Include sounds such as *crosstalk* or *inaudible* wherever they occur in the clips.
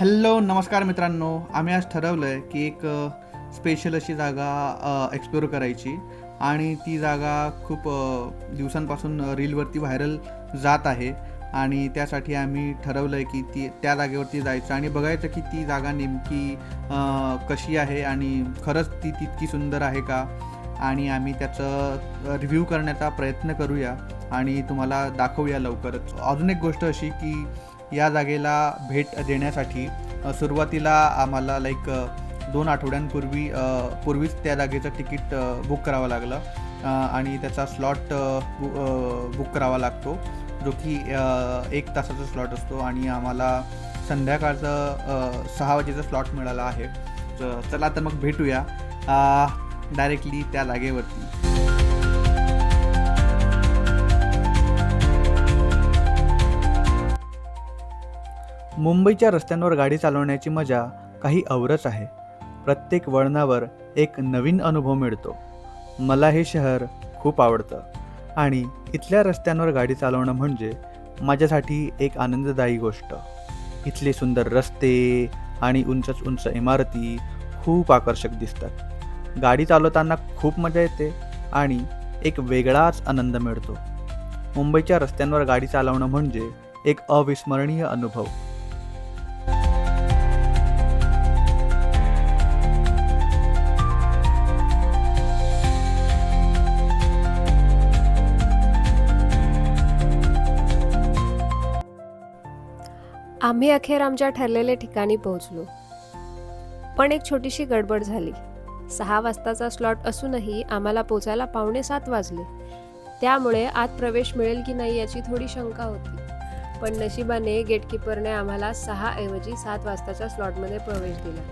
Hello नमस्कार मित्रांनो. आम्ही आज ठरवलं आहे की एक स्पेशल अशी जागा एक्सप्लोर करायची. आणि ती जागा खूप दिवसांपासून रीलवरती व्हायरल जात आहे. आणि त्यासाठी आम्ही ठरवलं आहे की ती त्या जागेवरती जायचं. आणि बघायचं की ती जागा नेमकी कशी आहे आणि खरंच ती तितकी सुंदर आहे का? आणि आम्ही त्याचं रिव्ह्यू करण्याचा प्रयत्न करूया. आणि तुम्हाला दाखवूया लवकरच. अजून एक गोष्ट अशी की या जागेला भेट देण्यासाठी सुरुवातीला आम्हाला लाईक दोन आठवड्यांपूर्वी पूर्वीच त्या जागेचं तिकीट बुक करावं लागलं. आणि त्याचा स्लॉट बुक करावा लागतो जो की एक तासाचा स्लॉट असतो आणि आम्हाला संध्याकाळचं सहा वाजेचा स्लॉट मिळाला आहे. चला तर मग भेटूया डायरेक्टली त्या जागेवरती. मुंबईच्या रस्त्यांवर गाडी चालवण्याची मजा काही औरच आहे. प्रत्येक वळणावर एक नवीन अनुभव मिळतो. मला हे शहर खूप आवडतं आणि इथल्या रस्त्यांवर गाडी चालवणं म्हणजे माझ्यासाठी एक आनंददायी गोष्ट. इथले सुंदर रस्ते आणि उंचच उंच इमारती खूप आकर्षक दिसतात. गाडी चालवताना खूप मजा येते आणि एक वेगळाच आनंद मिळतो. मुंबईच्या रस्त्यांवर गाडी चालवणं म्हणजे एक अविस्मरणीय अनुभव. आम्ही अखेर आमच्या ठरलेल्या ठिकाणी पोहोचलो. पण एक छोटीशी गडबड झाली. सहा वाजताचा स्लॉट असूनही आम्हाला पोचायला पावणे सात वाजले. त्यामुळे आत प्रवेश मिळेल की नाही याची थोडी शंका होती. पण नशिबाने गेटकीपरने आम्हाला सहा ऐवजी सात वाजताच्या स्लॉटमध्ये प्रवेश दिला.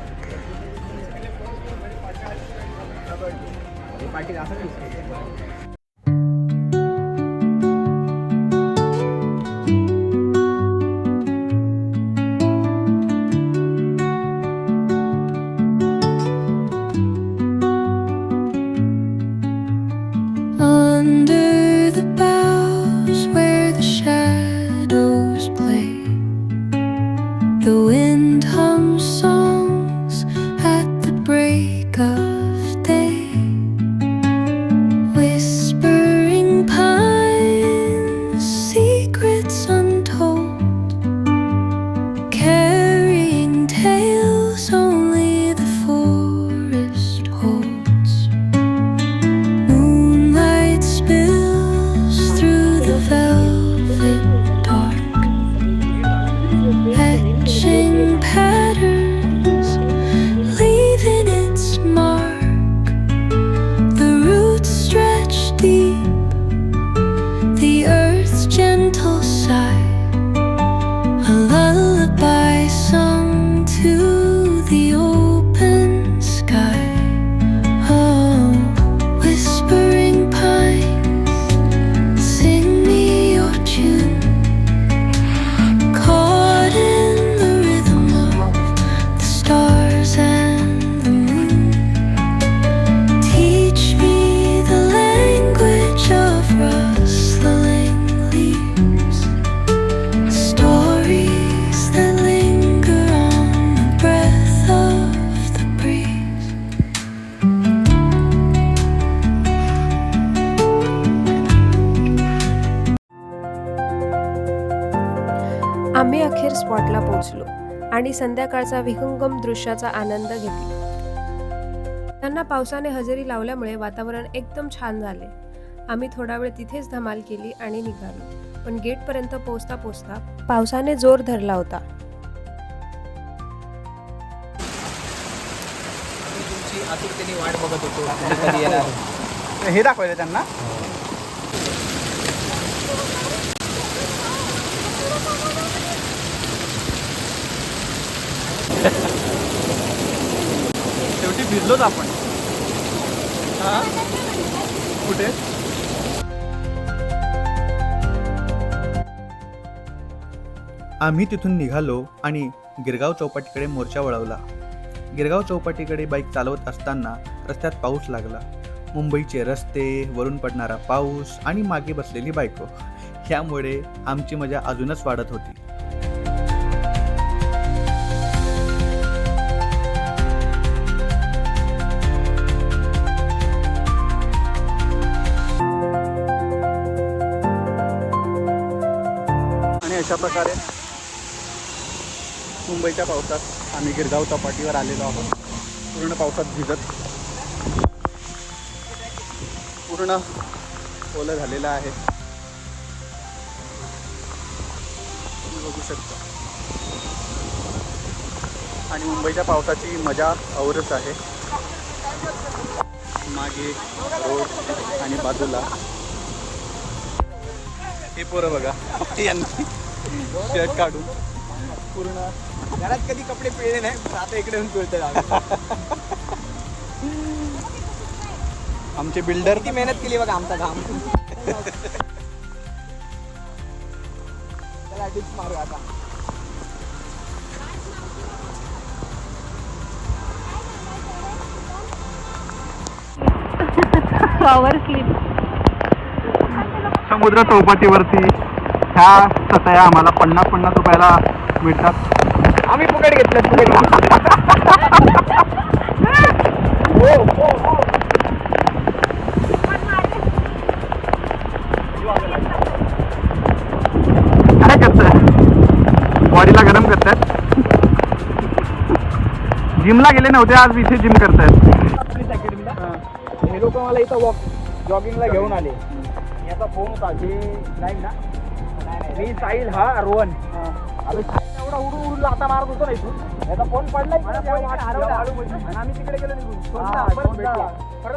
*laughs* পার্টির আসা the wind आम्ही अखेर स्पॉटला पोहोचलो आणि संध्याकाळचा विहंगम दृश्याचा आनंद घेतला. त्यांना पावसाने हजेरी लावल्यामुळे वातावरण एकदम छान झाले. आम्ही थोडा वेळ तिथेच धमाल केली आणि निघालो. पण गेटपर्यंत पोहोचता पोहोचता पावसाने जोर धरला होता. वाट बघत होतो. हे दाखवायचं त्यांना. शेवटी भिजलोच आपण. कुठे? आम्ही तिथून निघालो आणि गिरगाव चौपाटीकडे मोर्चा वळवला. गिरगाव चौपाटीकडे बाईक चालवत असताना रस्त्यात पाऊस लागला. मुंबईचे रस्ते वरून पडणारा पाऊस आणि मागे बसलेली बायको. ह्यामुळे आमची मजा अजूनच वाढत होती. अशा प्रकारे मुंबईच्या पावसात आम्ही गिरगाव चौपाटीवर आलेलो आहोत. पूर्ण पावसात भिजत पूर्ण ओलं झालेलं आहे. तुम्ही बघू शकता. आणि मुंबईच्या पावसाची मजा औरच आहे. मागे रोड आणि बाजूला हे पोरं बघा. यांनी शर्ट काढून. पूर्ण. घरात कधी कपडे पिळले नाही आता इकडे येऊन पिळतात आमचे बिल्डर किती मेहनत केली बघा आमचा घाम. त्याला डिप्स मारू आता. समुद्र चौपाटीवरती. ह्या सतया आम्हाला पन्नास पन्नास रुपयाला मिळतात. आम्ही फुकट घेतलं फुकट बॉडीला गरम करतायत? जिमला गेले नव्हते आज इथे जिम करतायत. हे लोक मला इथं वॉक जॉगिंगला घेऊन आले. याचा फोन होता जे नाही ना? मी साहिल हा रोहन. साहिलला एवढा उडू उडू लाता मारत होतो ना इथून. याचा फोन पडला आम्ही तिकडे गेलो निघून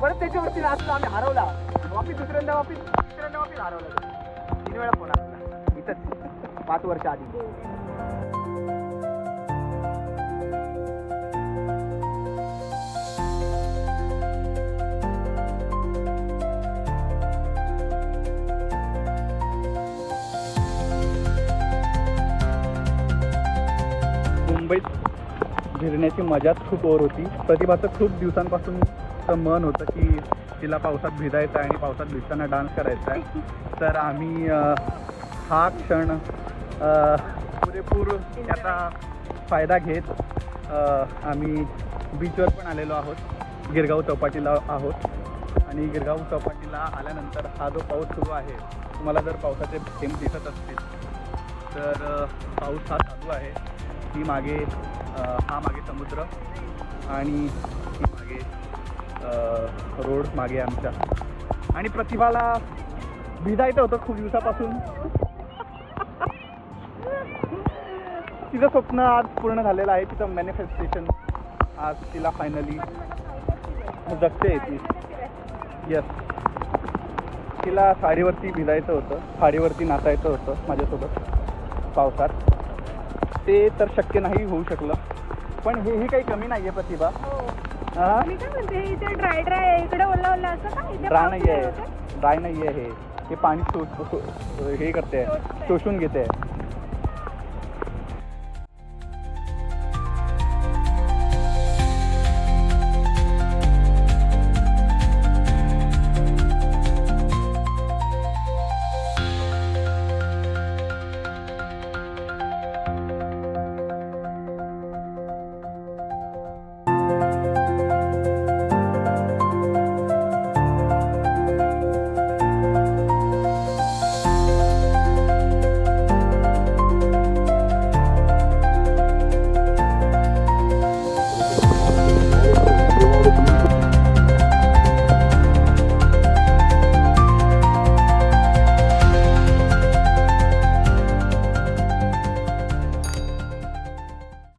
परत त्याच्यावरती नाचलो आम्ही हरवला. वापिस दुसऱ्यांदा वापिस दुसऱ्यांदा वापिस हरवला. तीन वेळा फोन आला. इथंच. पाच वर्ष आधी. मुंबईत फिरण्याची मजाच खूप ओर होती. प्रतिभाचं खूप दिवसांपासून मन होतं की तिला पावसात भिजायचं आहे आणि पावसात भिजताना डान्स करायचा आहे. तर आम्ही हा क्षण पुरेपूर त्याचा फायदा घेत आम्ही बीचवर पण आलेलो आहोत. गिरगाव चौपाटीला आहोत. आणि गिरगाव चौपाटीला आल्यानंतर हा जो पाऊस सुरू आहे तुम्हाला जर पावसाचे थेंब दिसत असतील तर पाऊस हा चालू आहे. ही मागे हा मागे समुद्र आणि ही मागे रोड मागे आमच्या. आणि प्रतिभाला भिजायचं होतं खूप दिवसापासून. तिचं स्वप्न आज पूर्ण झालेलं आहे तिचं मॅनिफेस्टेशन आज तिला फायनली जगते ती. यस तिला साडीवरती भिजायचं होतं साडीवरती नाचायचं होतं माझ्यासोबत पावसात. ते तर शक्य नाही होऊ शकलं. पण हे ही काही कमी नाही आहे प्रतिभा. हा? मी काय म्हणते इथे ड्राय ड्राय इकडे ओला ओला असं का इथे ड्राय पाऊस नाही नाही आहे? ड्राय नाही आहे हे. हे पाणी शो शो- हे करते. शोषून घेते.